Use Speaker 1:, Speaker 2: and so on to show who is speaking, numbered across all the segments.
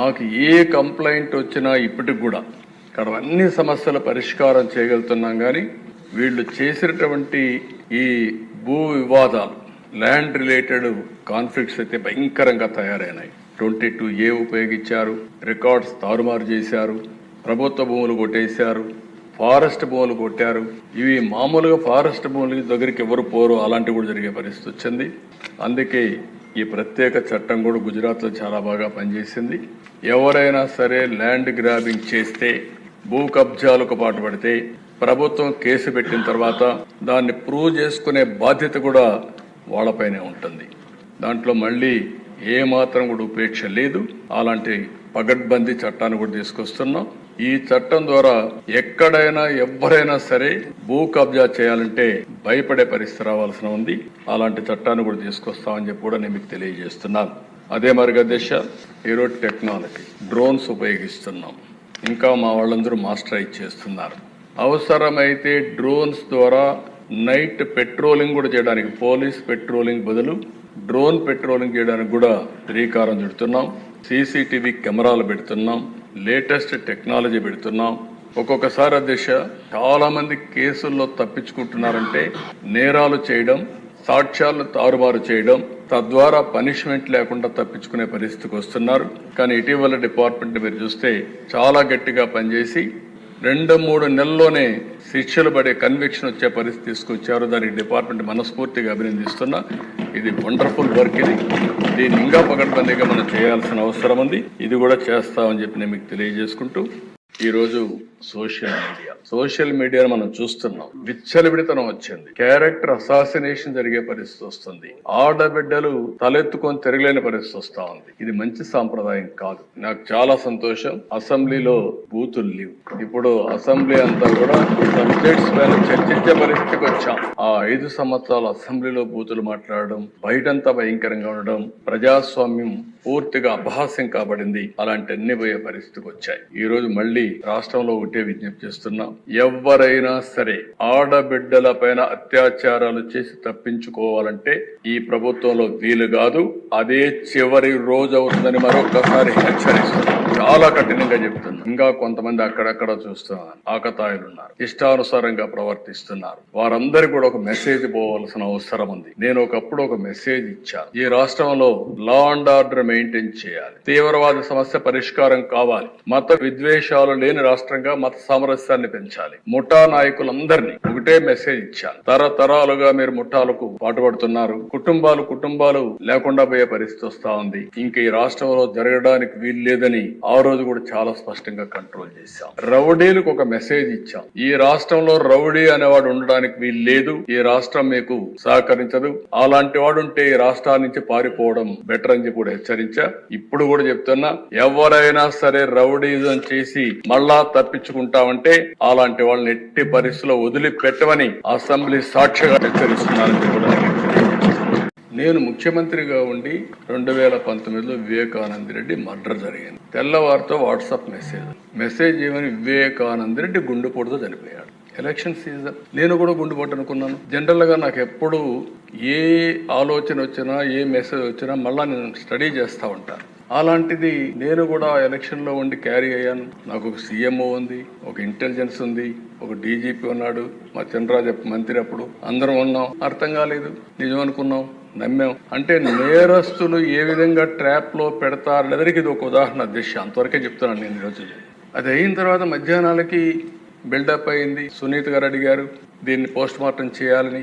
Speaker 1: మాకు ఏ కంప్లైంట్ వచ్చినా ఇప్పటికి కూడా ఇక్కడ అన్ని సమస్యల పరిష్కారం చేయగలుగుతున్నాం కానీ వీళ్ళు చేసినటువంటి ఈ భూ వివాదాలు ల్యాండ్ రిలేటెడ్ కాన్ఫ్లిక్ట్స్ అయితే భయంకరంగా తయారైనాయి. ట్వంటీ టూ ఏ ఉపయోగించారు రికార్డ్స్ తారుమారు చేశారు ప్రభుత్వ భూములు కొట్టేశారు ఫారెస్ట్ భూములు కొట్టారు. ఇవి మామూలుగా ఫారెస్ట్ భూములకి దగ్గరికి ఎవరు పోరు అలాంటివి కూడా జరిగే పరిస్థితి వచ్చింది. అందుకే ఈ ప్రత్యేక చట్టం కూడా గుజరాత్లో చాలా బాగా పనిచేసింది. ఎవరైనా సరే ల్యాండ్ గ్రాబింగ్ చేస్తే భూ కబ్జాలకు పాటుపడితే ప్రభుత్వం కేసు పెట్టిన తర్వాత దాన్ని ప్రూవ్ చేసుకునే బాధ్యత కూడా వాళ్ళపైనే ఉంటుంది. దాంట్లో మళ్ళీ ఏ మాత్రం కూడా ఉపేక్ష లేదు. అలాంటి పగడ్బందీ చట్టాన్ని కూడా తీసుకొస్తున్నాం. ఈ చట్టం ద్వారా ఎక్కడైనా ఎవరైనా సరే భూ కబ్జా చేయాలంటే భయపడే పరిస్థితి రావాల్సిన ఉంది. అలాంటి చట్టాన్ని కూడా తీసుకొస్తామని చెప్పి కూడా నేను మీకు తెలియజేస్తున్నాను. అదే మరిగా దిశ ఈరోజు టెక్నాలజీ డ్రోన్స్ ఉపయోగిస్తున్నాం. ఇంకా మా వాళ్ళందరూ మాస్టరైజ్ చేస్తున్నారు. అవసరమైతే డ్రోన్స్ ద్వారా నైట్ పెట్రోలింగ్ కూడా చేయడానికి పోలీస్ పెట్రోలింగ్ బదులు డ్రోన్ పెట్రోలింగ్ చేయడానికి కూడా శ్రీకారం చుడుతున్నాం. సీసీటీవీ కెమెరాలు పెడుతున్నాం. లేటెస్ట్ టెక్నాలజీ పెడుతున్నాం. ఒక్కొక్కసారి అధ్యక్ష చాలా మంది కేసుల్లో తప్పించుకుంటున్నారంటే నేరాలు చేయడం సాక్ష్యాలను తారుమారు చేయడం తద్వారా పనిష్మెంట్ లేకుండా తప్పించుకునే పరిస్థితికి వస్తున్నారు. కానీ ఇటీవల డిపార్ట్మెంట్ మీరు చూస్తే చాలా గట్టిగా పనిచేసి రెండు మూడు నెలల్లోనే శిక్షలు పడే కన్విక్షన్ వచ్చే పరిస్థితి తీసుకొచ్చారు. దానికి డిపార్ట్మెంట్ మనస్ఫూర్తిగా అభినందిస్తున్నా. ఇది వండర్ఫుల్ వర్క్ ఇది. దీన్ని ఇంకా పకడ్బందీగా మనం చేయాల్సిన అవసరం ఉంది. ఇది కూడా చేస్తామని చెప్పి నేను మీకు తెలియజేసుకుంటూ ఈరోజు సోషల్ మీడియా. సోషల్ మీడియాను మనం చూస్తున్నాం. విచ్చలవిడితనం వచ్చింది. క్యారెక్టర్ అసాసినేషన్ జరిగే పరిస్థితి వస్తుంది. ఆడబిడ్డలు తలెత్తుకొని తిరగలేని పరిస్థితి వస్తా ఉంది. ఇది మంచి సాంప్రదాయం కాదు. నాకు చాలా సంతోషం. అసెంబ్లీలో బూతులు లేవు. ఇప్పుడు అసెంబ్లీ అంతా కూడా సబ్జెక్ట్స్ పైన చర్చించే పరిస్థితికి వచ్చాం. ఆ ఐదు సంవత్సరాలు అసెంబ్లీలో బూతులు మాట్లాడడం బయటంతా భయంకరంగా ఉండడం ప్రజాస్వామ్యం పూర్తిగా అపహాస్యం కాబడింది. అలాంటి అన్ని పోయే పరిస్థితికి వచ్చాయి. ఈ రోజు మళ్ళీ రాష్ట్రంలో ఒకటే విజ్ఞప్తి చేస్తున్నాం. ఎవరైనా సరే ఆడబిడ్డల పైన అత్యాచారాలు చేసి తప్పించుకోవాలంటే ఈ ప్రభుత్వంలో వీలు కాదు. అదే చివరి రోజు అవుతుందని మరొకసారి హెచ్చరిస్తున్నాం చాలా కఠినంగా చెప్తున్నాం ఇంకా కొంతమంది అక్కడక్కడ చూస్తున్నారు ఆకతాయిలు ఉన్నారు ఇష్టానుసారంగా ప్రవర్తిస్తున్నారు. వారందరికీ కూడా ఒక మెసేజ్ పోవాల్సిన అవసరం ఉంది. నేను ఒకప్పుడు ఒక మెసేజ్ ఇచ్చాను. ఈ రాష్ట్రంలో లా అండ్ ఆర్డర్ మెయింటైన్ చేయాలి. తీవ్రవాద సమస్య పరిష్కారం కావాలి. మత విద్వేషాలు లేని రాష్ట్రంగా మత సామరస్యాన్ని పెంచాలి. ముఠా నాయకులందరినీ ఒకటే మెసేజ్ ఇచ్చాను. తరతరాలుగా మీరు ముఠాలకు పాటుపడుతున్నారు. కుటుంబాలు కుటుంబాలు లేకుండా పోయే పరిస్థితి వస్తా ఉంది. ఇంక ఈ రాష్ట్రంలో జరగడానికి వీలు లేదని ఆ రోజు కూడా చాలా స్పష్టంగా కంట్రోల్ చేశాం. రౌడీలకు ఒక మెసేజ్ ఇచ్చాం. ఈ రాష్ట్రంలో రౌడీ అనేవాడు ఉండడానికి వీలు లేదు. ఈ రాష్ట్రం మీకు సహకరించదు. అలాంటి వాడు ఉంటే ఈ రాష్ట్రాల నుంచి పారిపోవడం బెటర్ అని చెప్పి కూడా హెచ్చరించా. ఇప్పుడు కూడా చెప్తున్నా ఎవరైనా సరే రౌడీజం చేసి మళ్ళా తప్పించుకుంటామంటే అలాంటి వాళ్ళని ఎట్టి పరిస్థితిలో వదిలిపెట్టమని అసెంబ్లీ సాక్షిగా హెచ్చరిస్తున్నారని కూడా నేను ముఖ్యమంత్రిగా ఉండి రెండు వేల పంతొమ్మిదిలో వివేకానంద రెడ్డి మర్డర్ జరిగింది. తెల్లవారితో వాట్సాప్ మెసేజ్. మెసేజ్ ఏమని వివేకానంద రెడ్డి గుండెపోటుతో చనిపోయాడు. Election season. నేను కూడా గుండెపోటు అనుకున్నాను. జనరల్గా నాకు ఎప్పుడు ఏ ఆలోచన వచ్చినా ఏ మెసేజ్ వచ్చినా మళ్ళా నేను స్టడీ చేస్తా ఉంటాను అలాంటిది నేను కూడా ఎలక్షన్లో ఉండి క్యారీ అయ్యాను. నాకు ఒక సీఎంఓ ఉంది ఒక ఇంటెలిజెన్స్ ఉంది ఒక డీజీపీ ఉన్నాడు మా చంద్రరాజ మంత్రి అప్పుడు. అందరం ఉన్నాం. అర్థం కాలేదు. నిజం అనుకున్నాం. నమ్మాం. అంటే నేరస్తులు ఏ విధంగా ట్రాప్లో ఎదరికి ఇది ఒక ఉదాహరణ దిశ అంతవరకే చెప్తున్నాను నేను ఈరోజు అది అయిన తర్వాత మధ్యాహ్నాలకి బిల్డప్ అయింది సునీత్ గారు అడిగారు దీన్ని పోస్ట్ మార్టం చేయాలని.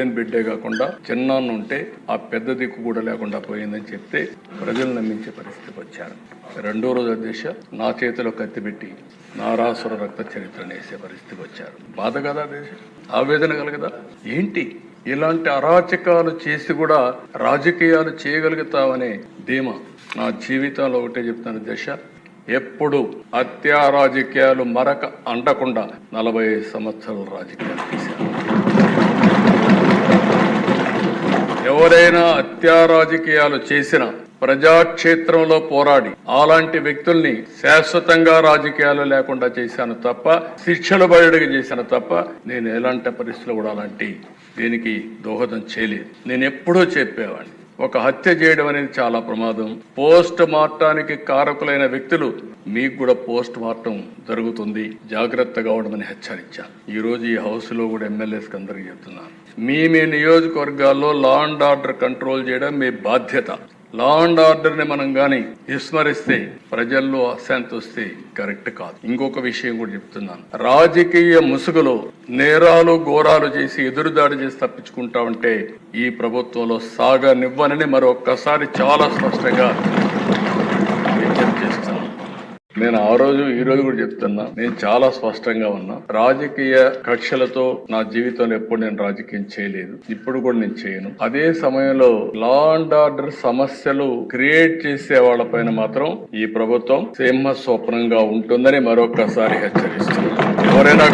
Speaker 1: లేని బిడ్డే కాకుండా చిన్నాన్న ఉంటే ఆ పెద్ద దిక్కు కూడా లేకుండా పోయిందని చెప్తే ప్రజలు నమ్మించే పరిస్థితికి వచ్చారు. రెండో రోజు అధ్యక్ష నా చేతిలో కత్తిపెట్టి నారాసుర రక్త చరిత్రను వేసే పరిస్థితికి వచ్చారు. బాధ కదా దేశ ఆవేదన కలగదా? ఏంటి? ఇలాంటి అరాచకాలు చేసి కూడా రాజకీయాలు చేయగలుగుతావనే ధీమా నా జీవితంలో ఒకటే చెప్తాను దశ ఎప్పుడు హత్యా రాజకీయాలు మరక అంటకుండా నలభై ఐదు సంవత్సరాల రాజకీయాలు చేశాను ఎవరైనా హత్యా రాజకీయాలు చేసిన ప్రజాక్షేత్రంలో పోరాడి అలాంటి వ్యక్తుల్ని శాశ్వతంగా రాజకీయాలు లేకుండా చేశాను తప్ప శిక్షలు బయటకు చేశాను తప్ప నేను ఎలాంటి పరిస్థితులు కూడా అలాంటి దీనికి దోహదం చేయలేదు. నేను ఎప్పుడూ చెప్పేవాడిని. ఒక హత్య చేయడం అనేది చాలా ప్రమాదం. పోస్ట్ మార్టానికి కారకులైన వ్యక్తులు మీకు కూడా పోస్ట్ మార్టం జరుగుతుంది. జాగ్రత్తగా ఉండమని హెచ్చరించాను ఈ రోజు ఈ హౌస్లో కూడా ఎమ్మెల్యేస్ అందరికి చెప్తున్నాను. మీ మీ నియోజకవర్గాల్లో లా అండ్ ఆర్డర్ కంట్రోల్ చేయడం మీ బాధ్యత. లా అండ్ ఆర్డర్ని మనం కానీ విస్మరిస్తే ప్రజల్లో అశాంతి వస్తే కరెక్ట్ కాదు. ఇంకొక విషయం కూడా చెప్తున్నాను. రాజకీయ ముసుగులో నేరాలు ఘోరాలు చేసి ఎదురుదాడి చేసి తప్పించుకుంటా ఉంటే ఈ ప్రభుత్వంలో సాగనివ్వనని మరొక్కసారి చాలా స్పష్టంగా నేను ఆ రోజు ఈ రోజు కూడా చెప్తున్నా. నేను చాలా స్పష్టంగా ఉన్నా. రాజకీయ కక్షలతో నా జీవితంలో ఎప్పుడు నేను రాజకీయం చేయలేదు. ఇప్పుడు కూడా నేను చేయను. అదే సమయంలో లా అండ్ ఆర్డర్ సమస్యలు క్రియేట్ చేసే వాళ్ళపైన మాత్రం ఈ ప్రభుత్వం సింహ స్వప్నంగా ఉంటుందని మరొకసారి హెచ్చరిస్తున్నాను. ఎవరైనా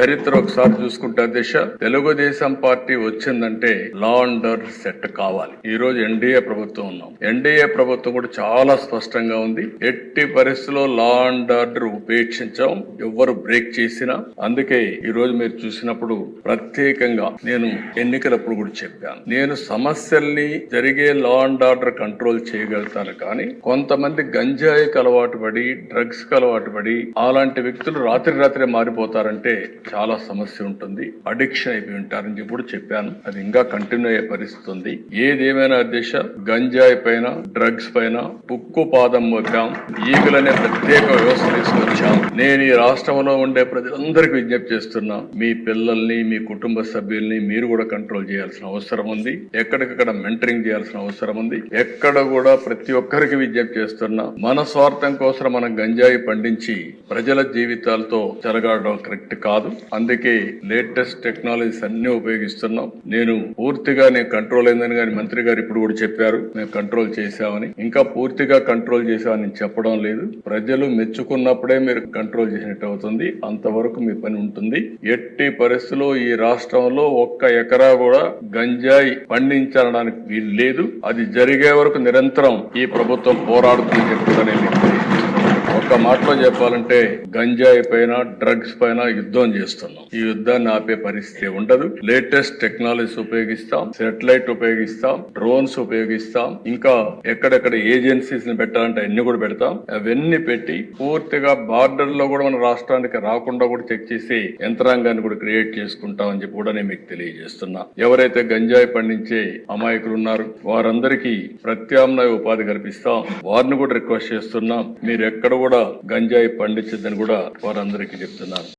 Speaker 1: చరిత్ర ఒకసారి చూసుకుంటే దిశ. తెలుగుదేశం పార్టీ వచ్చిందంటే లా అండ్ సెట్ కావాలి. ఈ రోజు ఎన్డీఏ ప్రభుత్వం ఉన్నాం. ఎన్డీఏ ప్రభుత్వం కూడా చాలా స్పష్టంగా ఉంది. ఎట్టి పరిస్థితుల్లో లా అండ్ ఆర్డర్ ఉపేక్షించాం. ఎవ్వరు బ్రేక్ చేసినా. అందుకే ఈ రోజు మీరు చూసినప్పుడు ప్రత్యేకంగా నేను ఎన్నికలప్పుడు కూడా చెప్పాను. నేను సమస్యల్ని జరిగే లా అండ్ ఆర్డర్ కంట్రోల్ చేయగలుగుతాను కానీ కొంతమంది గంజాయికి అలవాటు పడి డ్రగ్స్కి అలవాటు పడి అలాంటి వ్యక్తులు రాత్రి రాత్రే పడిపోతారంటే చాలా సమస్య ఉంటుంది. అడిక్షన్ అయిపోయి ఉంటారని చెప్పి కూడా చెప్పాను. అది ఇంకా కంటిన్యూ అయ్యే పరిస్థితి ఉంది. ఏదేమైనా అధ్యక్ష గంజాయి పైన డ్రగ్స్ పైన ఉక్కు పాదం మోపాం ఈగులనే ప్రత్యేక వ్యవస్థ తీసుకొచ్చాం. నేను ఈ రాష్ట్రంలో ఉండే ప్రజలందరికీ విజ్ఞప్తి చేస్తున్నా మీ పిల్లల్ని మీ కుటుంబ సభ్యుల్ని మీరు కూడా కంట్రోల్ చేయాల్సిన అవసరం ఉంది. ఎక్కడికక్కడ మెంటరింగ్ చేయాల్సిన అవసరం ఉంది. ఎక్కడ కూడా ప్రతి ఒక్కరికి విజ్ఞప్తి చేస్తున్నా మన స్వార్థం కోసం మనం గంజాయి పండించి ప్రజల జీవితాలతో మాట్లాడడం కరెక్ట్ కాదు. అందుకే లేటెస్ట్ టెక్నాలజీస్ అన్ని ఉపయోగిస్తున్నాం. నేను పూర్తిగా నేను కంట్రోల్ అయిందని కానీ మంత్రి గారు ఇప్పుడు కూడా చెప్పారు. మేము కంట్రోల్ చేశామని. ఇంకా పూర్తిగా కంట్రోల్ చేశామని చెప్పడం లేదు. ప్రజలు మెచ్చుకున్నప్పుడే మీరు కంట్రోల్ చేసినట్టు అవుతుంది. అంతవరకు మీ పని ఉంటుంది. ఎట్టి పరిస్థితుల్లో ఈ రాష్ట్రంలో ఒక్క ఎకరా కూడా గంజాయి పండించడానికి వీలు లేదు. అది జరిగే వరకు నిరంతరం ఈ ప్రభుత్వం పోరాడుతుందని చెప్పి కూడా నేను మీకు తెలియజేస్తున్నాను. ఒక్క మాటలో చెప్పాలంటే గంజాయి పైన డ్రగ్స్ పైన యుద్ధం చేస్తున్నాం. ఈ యుద్ధాన్ని ఆపే పరిస్థితి ఉండదు. లేటెస్ట్ టెక్నాలజీస్ ఉపయోగిస్తాం సెటిలైట్ ఉపయోగిస్తాం డ్రోన్స్ ఉపయోగిస్తాం. ఇంకా ఎక్కడెక్కడ ఏజెన్సీస్ని పెట్టాలంటే అన్ని కూడా పెడతాం. అవన్నీ పెట్టి పూర్తిగా బార్డర్లో కూడా మన రాష్ట్రానికి రాకుండా కూడా చెక్ చేసి యంత్రాంగాన్ని కూడా క్రియేట్ చేసుకుంటాం అని చెప్పి కూడా నేను మీకు తెలియజేస్తున్నా. ఎవరైతే గంజాయి పండించే అమాయకులు ఉన్నారు వారందరికీ ప్రత్యామ్నాయ ఉపాధి కల్పిస్తాం. వారిని కూడా రిక్వెస్ట్ చేస్తున్నాం. మీరు ఎక్కడ కూడా గంజాయి పండించదని కూడా వారందరికీ చెప్తున్నాను.